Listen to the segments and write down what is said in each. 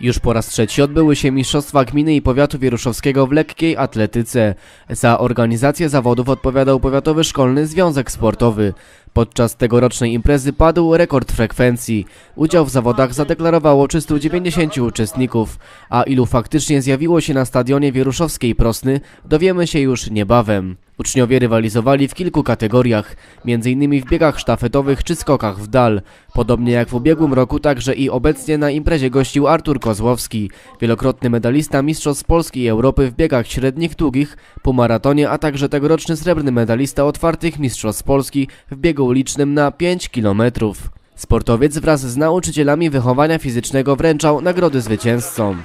Już po raz trzeci odbyły się Mistrzostwa Gminy i Powiatu Wieruszowskiego w lekkiej atletyce. Za organizację zawodów odpowiadał Powiatowy Szkolny Związek Sportowy. Podczas tegorocznej imprezy padł rekord frekwencji. Udział w zawodach zadeklarowało 390 uczestników, a ilu faktycznie zjawiło się na stadionie Wieruszowskiej Prosny dowiemy się już niebawem. Uczniowie rywalizowali w kilku kategoriach, m.in. w biegach sztafetowych czy skokach w dal. Podobnie jak w ubiegłym roku, także i obecnie na imprezie gościł Artur Kozłowski, wielokrotny medalista Mistrzostw Polski i Europy w biegach średnich, długich, półmaratonie, a także tegoroczny srebrny medalista otwartych Mistrzostw Polski w biegu ulicznym na 5 kilometrów. Sportowiec wraz z nauczycielami wychowania fizycznego wręczał nagrody zwycięzcom.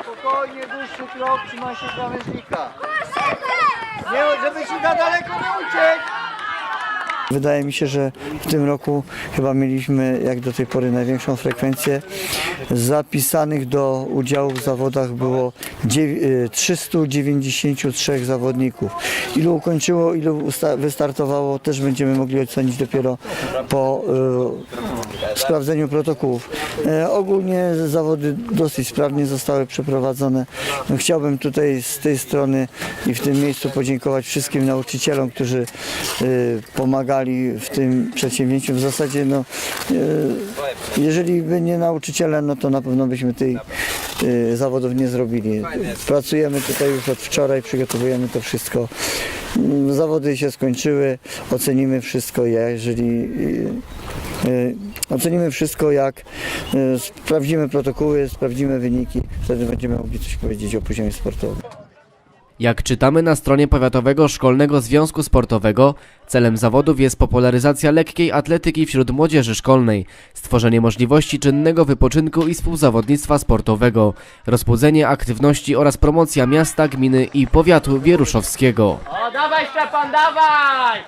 Spokojnie, dłuższy krok, trzymaj się krawężnika. Nie, żeby ci za daleko nie uciekł. Wydaje mi się, że w tym roku chyba mieliśmy jak do tej pory największą frekwencję. Zapisanych do udziału w zawodach było dziew- y, 393 zawodników. Ilu ukończyło, ilu wystartowało, też będziemy mogli ocenić dopiero po y, sprawdzeniu protokołów. E, ogólnie zawody dosyć sprawnie zostały przeprowadzone. Chciałbym tutaj z tej strony i w tym miejscu podziękować wszystkim nauczycielom, którzy y, pomagali w tym przedsięwzięciu. W zasadzie no, y, jeżeli by nie nauczyciele, no to na pewno byśmy y, zawodów nie zrobili. Pracujemy tutaj już od wczoraj, przygotowujemy to wszystko. Mm, Zawody się skończyły, ocenimy wszystko, jeżeli y, y, ocenimy wszystko, jak y, sprawdzimy protokoły, sprawdzimy wyniki, wtedy będziemy mogli coś powiedzieć o poziomie sportowym. Jak czytamy na stronie Powiatowego Szkolnego Związku Sportowego, celem zawodów jest popularyzacja lekkiej atletyki wśród młodzieży szkolnej, stworzenie możliwości czynnego wypoczynku i współzawodnictwa sportowego, rozbudzenie aktywności oraz promocja miasta, gminy i powiatu wieruszowskiego. O, dawaj Szczepan, dawaj!